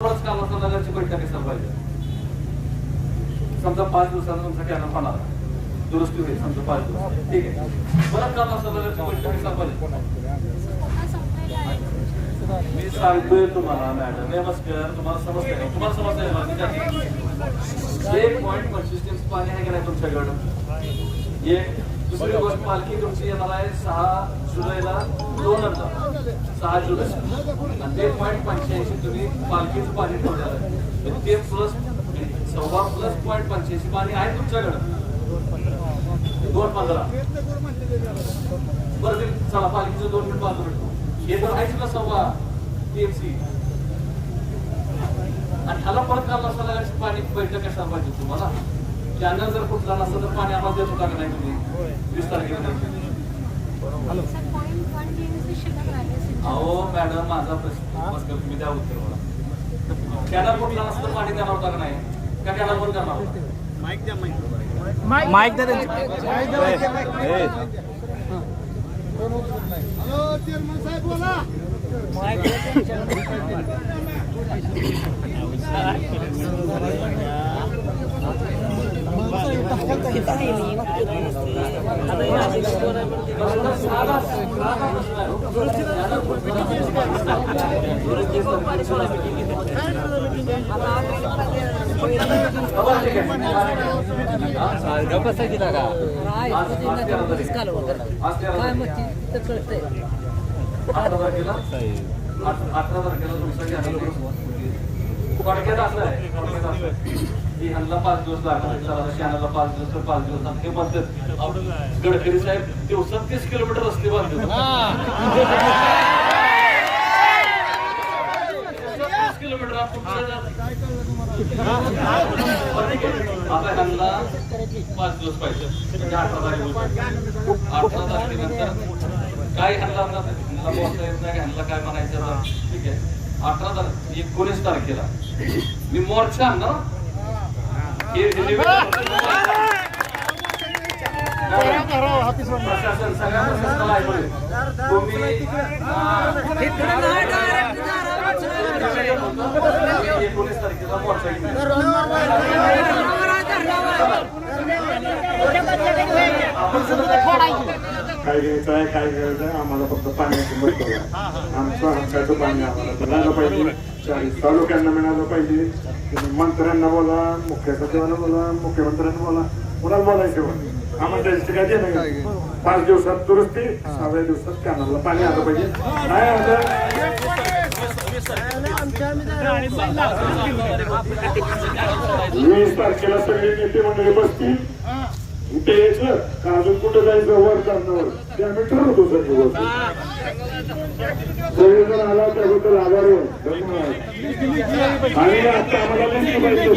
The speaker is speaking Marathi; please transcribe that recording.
परत कामाचा नगरची बैठक असायला पाहिजे समजा पाच दिवसांना तुमचा कॅनल होणार. दुरुस्ती होईल समजा पाच दिवस ठीक आहे. परत काम नगरची बैठक असायला पाहिजे मी सांगतोय तुम्हाला मॅडम. नमस्कार. तुम्हाला समजतंय का? तुम्हाला समजतंय का? एक पॉईंट पंचवीस टीम्स पाणी आहे का नाही तुमच्याकडं? एक दुसरी गोष्ट पालखी तुमची येणार आहे सहा जुलैला दोन हजार सहा जुलै. आणि ते पॉईंट पंच्याऐंशी तुम्ही पालखीचं पाणी ठेवलेलं आहे. ते प्लस सव्वा प्लस पॉईंट पंच्याऐंशी पाणी आहे तुमच्याकडं. दोन पंधरा. बरं ते चला पालखीचं दोन मिनिट पाच हे तर आहेच ना सव्वा टीएमसी आणि ह्याला परत काल नसला पाणी बैठक कशाला पाहिजे तुम्हाला? चॅनल जर कुठला नसतं तर पाणी आम्हाला देत होता का नाही तुम्ही? वीस तारखेला अहो मॅडम माझा प्रश्न तुम्ही द्या उत्तर मला. कॅनल कुठला नसतं पाणी देणार होता का नाही? का कॅनल बंद करणार होता? माईक द्या. त्यांची अठरा तारखेला आठ- अठरा तारखेला थोडक्यात असं आहे थोडक्यात असं आहे. की ह्यांना पाच दिवस लागणार चला पाच दिवस तर पाच दिवस आणि हे म्हणतात गडकरी साहेब दिवसात तीस किलोमीटर रस्ते बांधतात किलोमीटर. आता पाच दिवस पाहिजे. म्हणजे अठरा तारीख अठरा तारखेनंतर काय आता ह्यांना बोलता येत नाही ह्यांना काय म्हणायचं आता? ठीक आहे. अठरा तारीख एकोणीस तारखेला मी मोर्चा आणणार हे. निवेदन- प्रशासन सगळ्या प्रशासनाला ऐकून तुम्ही अं, एकोणीस तारखेला मोर्चा घेऊन काय घ्यायचं आहे काय घ्यायचं आहे आम्हाला फक्त पाण्याची मदत आहे आमचं हक्काचं पाणी आम्हाला मिळालं पाहिजे. चाळीस तालुक्यांना मिळालं पाहिजे. तुम्ही मंत्र्यांना बोला मुख्य सचिवांना बोला मुख्यमंत्र्यांना बोला. कुणाला बोलायचं बा? आम्हाला त्यांची काय नाही पाच दिवसात दुरुस्ती सहाव्या दिवसात कॅनलला पाणी आलं पाहिजे. नाही आलं वीस तारखेला सगळे नेते मंडळी बसतील. कुठे यायचं? का अजून कुठं जायचं? वर करण्यावर ते आम्ही ठरवतो सगळी गोष्ट सगळेजण आला आणि आता आम्हाला लिस्ट पाहिजे